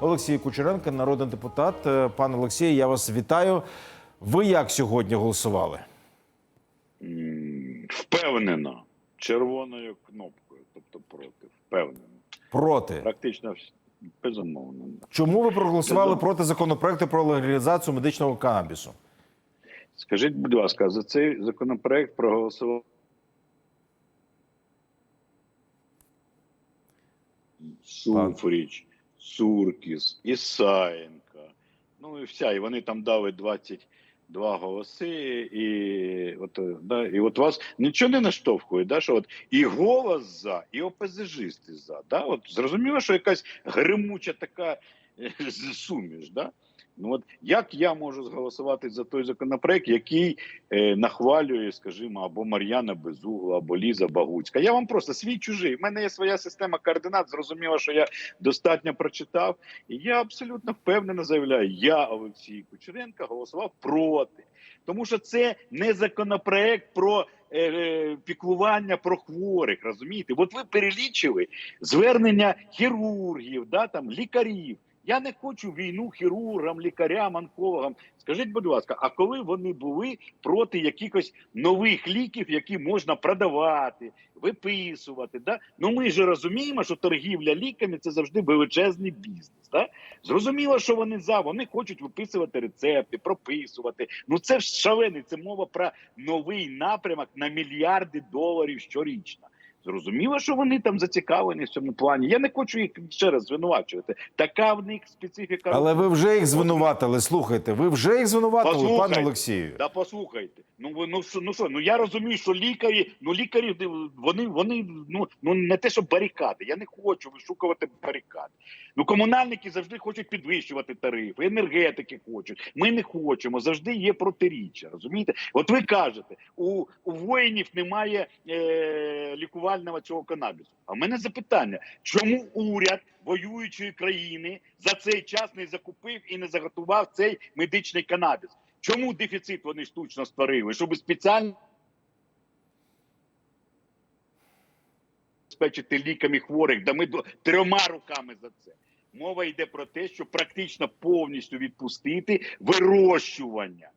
Олексій Кучеренко, народний депутат. Е, Пане Олексію, я вас вітаю. Ви як сьогодні голосували? Впевнено, червоною кнопкою, тобто проти. Впевнено. Проти. Практично безумовно. Чому ви проголосували Безумовно. проти законопроекту про легалізацію медичного канабісу? Скажіть, будь ласка, за цей законопроект проголосував Суфріч, Суркіс, Ісаєнка. Ну і вся. І вони там дали 22 голоси, і от, да, і от вас нічого не наштовхує, да, що от і голос за, і ОПЗЖисти за. Да? От зрозуміло, що якась гримуча така е, суміш, да? Ну от як я можу зголосувати за той законопроект, який е, нахвалює, скажімо, або Мар'яна Безугла, або Ліза Багуцька? Я вам просто свій чужий. В мене є своя система координат. Зрозуміло, що я достатньо прочитав, і я абсолютно впевнено заявляю: я Олексій Кучеренко голосував проти, тому що це не законопроект про. е, е, Піклування про хворих, розумієте? От ви перелічили звернення хірургів, да, там, лікарів. Я не хочу війну хірургам, лікарям, онкологам. Скажіть, будь ласка, а коли вони були проти якихось нових ліків, які можна продавати, виписувати? Да? Ну ми ж розуміємо, що торгівля ліками це завжди величезний бізнес. Да? Зрозуміло, що вони за, вони хочуть виписувати рецепти, прописувати. Ну це ж шалений, це мова про новий напрямок на мільярди доларів щорічно. Зрозуміло, що вони там зацікавлені в цьому плані. Я не хочу їх ще раз звинувачувати. Така в них специфіка. Але ви вже їх звинуватили. Слухайте, ви вже їх звинуватили, пане Олексію. Да послухайте. Ну ви ну що, ну що? Ну я розумію, що лікарі, ну лікарі вони, вони ну, ну не те, що барикади. Я не хочу вишукувати барикади. Ну комунальники завжди хочуть підвищувати тарифи, енергетики хочуть. Ми не хочемо. Завжди є протиріччя. Розумієте? От ви кажете, у, у воїнів немає е, лікувального цього канабісу. А в мене запитання: чому уряд воюючої країни за цей час не закупив і не заготував цей медичний канабіс? Чому дефіцит вони штучно створили? Щоб спеціально забезпечити ліками хворих, да ми трьома руками за це. Мова йде про те, що практично повністю відпустити вирощування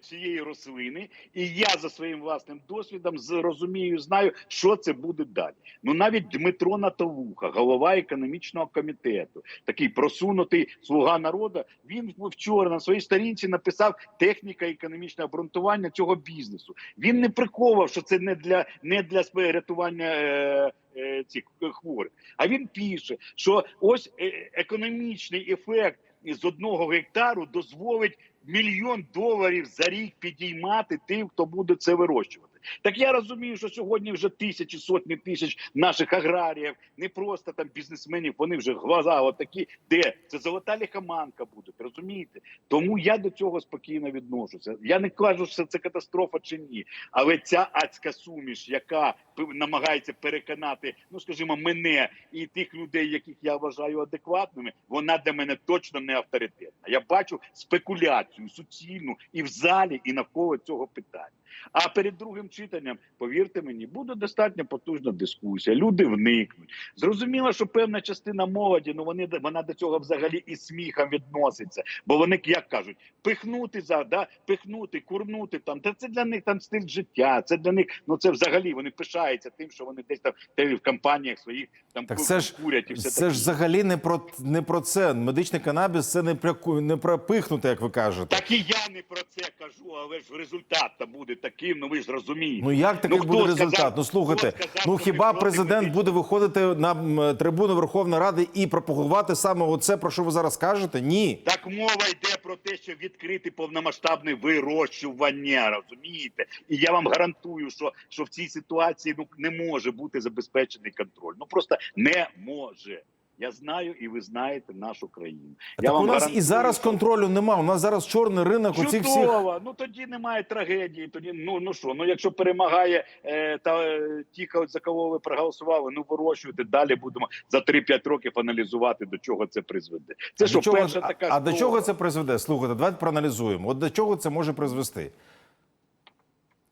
цієї рослини, і я за своїм власним досвідом зрозумію, знаю, що це буде далі. Ну навіть Дмитро Натовуха, голова економічного комітету, такий просунутий слуга народу. Він вчора на своїй сторінці написав техніка економічного обґрунтування цього бізнесу. Він не приховував, що це не для не для рятування е, е, цих хворих. А він пише, що ось е, економічний ефект з одного гектару дозволить мільйон доларів за рік підіймати тим, хто буде це вирощувати. Так я розумію, що сьогодні вже тисячі, сотні тисяч наших аграріїв, не просто там бізнесменів, вони вже глаза отакі, де це золота лихоманка буде, розумієте? Тому я до цього спокійно відношуся. Я не кажу, що це катастрофа чи ні, але ця адська суміш, яка намагається переконати, ну скажімо, мене і тих людей, яких я вважаю адекватними, вона для мене точно не авторитетна. Я бачу спекуляцію суцільну і в залі, і навколо цього питання. А перед другим читанням, повірте мені, буде достатньо потужна дискусія. Люди вникнуть. Зрозуміло, що певна частина молоді, ну вони вона до цього взагалі і сміхом відноситься. Бо вони як кажуть, пихнути за да, пихнути, курнути там. Та це для них там стиль життя. Це для них, ну це взагалі вони пишаються тим, що вони десь там те в компаніях своїх там Так це ж курять і все це таке. ж взагалі не про не про це. Медичний канабіс це не про не про пихнути, як ви кажете. Так і я про це кажу, але ж результат та буде таким. Ну ви ж розумієте. Ну як такий хто буде сказав- результат? Ну слухайте, сказав, ну хіба президент буде виходити на трибуну Верховної Ради і пропагувати саме оце, про що ви зараз кажете? Ні. Так мова йде про те, що відкрити повномасштабне вирощування, розумієте? І я вам гарантую, що, що в цій ситуації ну не може бути забезпечений контроль. Ну просто не може. Я знаю, і ви знаєте нашу країну. я Так у нас і зараз що- контролю нема. У нас зараз чорний ринок. Оцих всіх Чудово, ну тоді немає трагедії. Тоді ну ну що, ну якщо перемагає е, та е, ті, за кого ви проголосували, ну вирощуйте. Далі будемо за 3-5 років аналізувати, до чого це призведе. Це А що чого, перша а- така а, до чого це призведе? Слухайте, давайте проаналізуємо. От до чого це може призвести?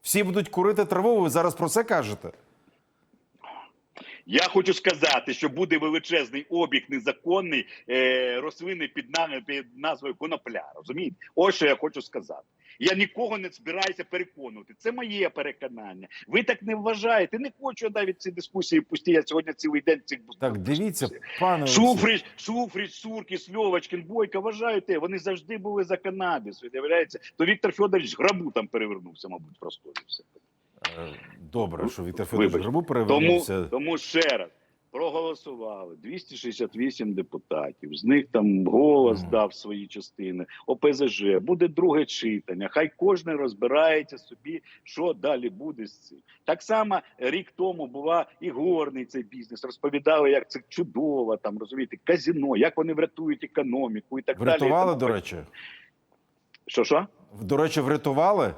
Всі будуть курити траву. Ви зараз про це кажете? Я хочу сказати, що буде величезний обіг незаконний е, рослини під, на, під назвою конопля. Розумієте? Ось що я хочу сказати. Я нікого не збираюся переконувати. Це моє переконання. Ви так не вважаєте. Не хочу навіть ці дискусії пусті. Я сьогодні цілий день цих Так, дивіться, пане. Шуфрич, Шуфрич, Суркіс, Льовочкин, Бойко, вважаєте, вони завжди були за канабіс. Виявляється, то Віктор Федорович грабу там перевернувся, мабуть, просто все. Добре, що Віктор Федорович Вибач. Грабу Тому, тому ще раз проголосували 268 депутатів. З них там голос дав свої частини. ОПЗЖ буде друге читання. Хай кожен розбирається собі, що далі буде з цим. Так само рік тому була і горний цей бізнес. Розповідали, як це чудово, там розумієте, казіно, як вони врятують економіку і так далі. Врятували, до речі. Що що? До речі, врятували.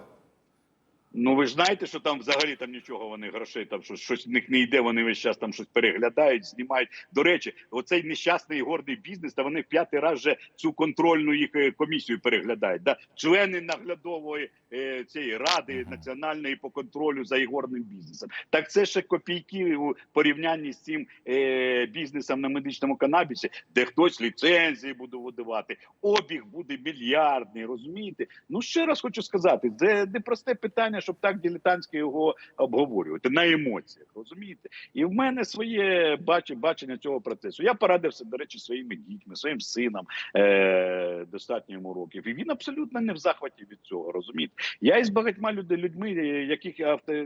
Ну ви ж знаєте, що там взагалі там нічого вони грошей, там щось, щось в них не йде. Вони весь час там щось переглядають, знімають. До речі, оцей нещасний гордий бізнес, та вони в п'ятий раз вже цю контрольну їх е, комісію переглядають. Да? Члени наглядової е, цієї ради національної по контролю за ігорним бізнесом. Так це ще копійки у порівнянні з цим е, бізнесом на медичному канабісі, де хтось ліцензії буде видавати, обіг буде мільярдний. Розумієте? Ну ще раз хочу сказати, це не просте питання, щоб так дилетантськи його обговорювати на емоціях. Розумієте? І в мене своє бачення цього процесу. Я порадився, до речі, своїми дітьми, своїм сином е- достатньо йому років. І він абсолютно не в захваті від цього. Розумієте? Я із багатьма люд- людьми, е, яких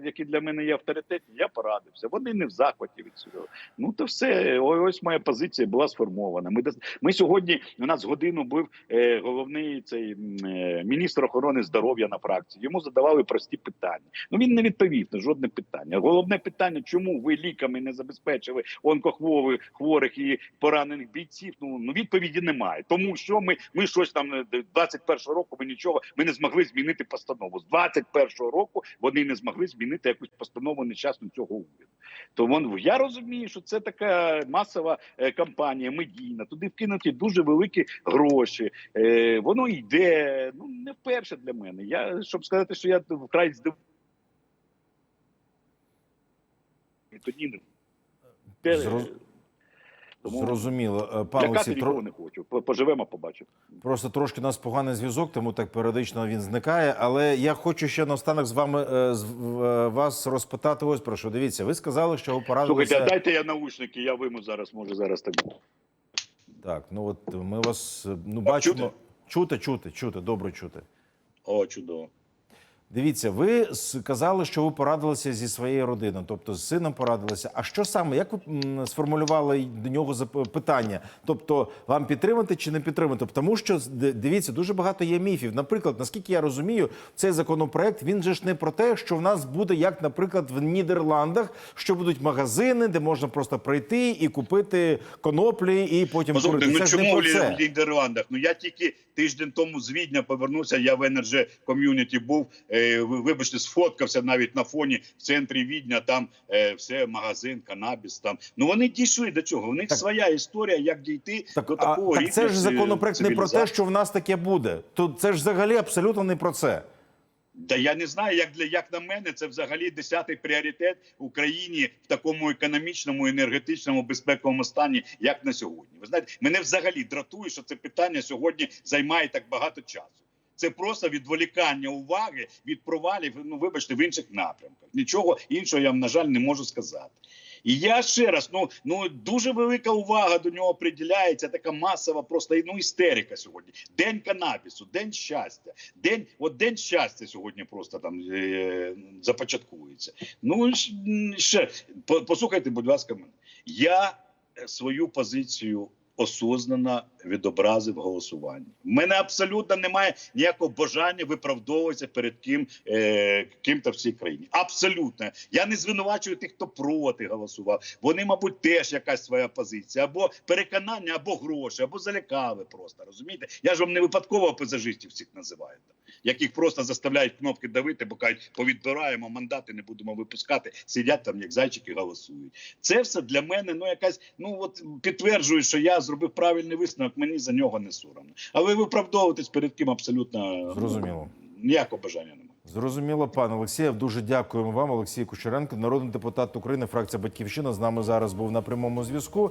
які для мене є авторитетні, я порадився. Вони не в захваті від цього. Ну то все, ось моя позиція була сформована. Ми ми сьогодні у нас годину був е, головний цей е, міністр охорони здоров'я на фракції. Йому задавали прості питання. Ну він не відповів на жодне питання. Головне питання, чому ви ліками не забезпечили онкохворих хворих і поранених бійців? Ну ну відповіді немає. Тому що ми, ми щось там е, 21-го року. Ми нічого ми не змогли змінити постанову. З 21-го року вони не змогли змінити якусь постанову нещасну цього уряду. Тому я розумію, що це така масова е, кампанія, медійна. Туди вкинуті дуже великі гроші. Е, воно йде. Ну не вперше для мене. Я щоб сказати, що я вкрай здивований. Тоді не тому Зрозуміло. Е, Пане Олексій, тро... не хочу. Поживемо, побачимо. просто трошки у нас поганий зв'язок, тому так періодично він зникає. Але я хочу ще наостанок з вами е, з е, вас розпитати. Ось про що. Дивіться, ви сказали, що ви Слухайте, дайте я наушники, я виму зараз, може зараз так. Так, ну от ми вас ну бачимо. чути? Чути, чути, чути, добре чути. О, чудово. Дивіться, ви сказали, що ви порадилися зі своєю родиною, тобто з сином порадилися. А що саме? Як ви сформулювали до нього питання? Тобто, вам підтримати чи не підтримати? Тому що дивіться, дуже багато є міфів. Наприклад, наскільки я розумію, цей законопроект він же ж не про те, що в нас буде, як, наприклад, в Нідерландах, що будуть магазини, де можна просто прийти і купити коноплі, і потім Послухайте, курити. ну Це ж не про це. В Нідерландах? Ну я тільки тиждень тому з Відня повернувся. Я в Energy ком'юніті був. Е, ви- вибачте, сфоткався навіть на фоні в центрі Відня. Там е, все магазин, канабіс. Там ну вони дійшли до цього. У них Так. своя історія, як дійти Так, до а, такого так це ж законопроект не про те, що в нас таке буде. Тут це ж взагалі абсолютно не про це. Та я не знаю, як для як на мене, це взагалі десятий пріоритет Україні в такому економічному, енергетичному безпековому стані, як на сьогодні. Ви знаєте, мене взагалі дратує, що це питання сьогодні займає так багато часу. Це просто відволікання уваги від провалів. Ну вибачте, в інших напрямках. Нічого іншого я вам, на жаль не можу сказати. І я ще раз, ну ну дуже велика увага до нього приділяється. Така масова, просто ну істерика сьогодні. День канабісу, день щастя, день, от день щастя сьогодні просто там е, започаткується. Ну ще послухайте, будь ласка, мене. Я е, свою позицію осознано відобразив в голосуванні. У мене абсолютно немає ніякого бажання виправдовуватися перед ким е, ким-то в цій країні. Абсолютно. Я не звинувачую тих, хто проти голосував. Вони, мабуть, теж якась своя позиція, або переконання, або гроші, або залякали просто. Розумієте? Я ж вам не випадково пейзажистів всіх називаю, яких просто заставляють кнопки давити, бо кажуть, повідбираємо мандати, не будемо випускати. Сидять там, як зайчики, голосують. Це все для мене ну якась. Ну от підтверджую, що я зробив правильний висновок. Мені за нього не соромно. Але виправдовуватись перед ким абсолютно ну, Зрозуміло. ніякого бажання немає. Зрозуміло, пане Олексію. Дуже дякуємо вам, Олексій Кучеренко, народний депутат України, фракція Батьківщина. З нами зараз був на прямому зв'язку.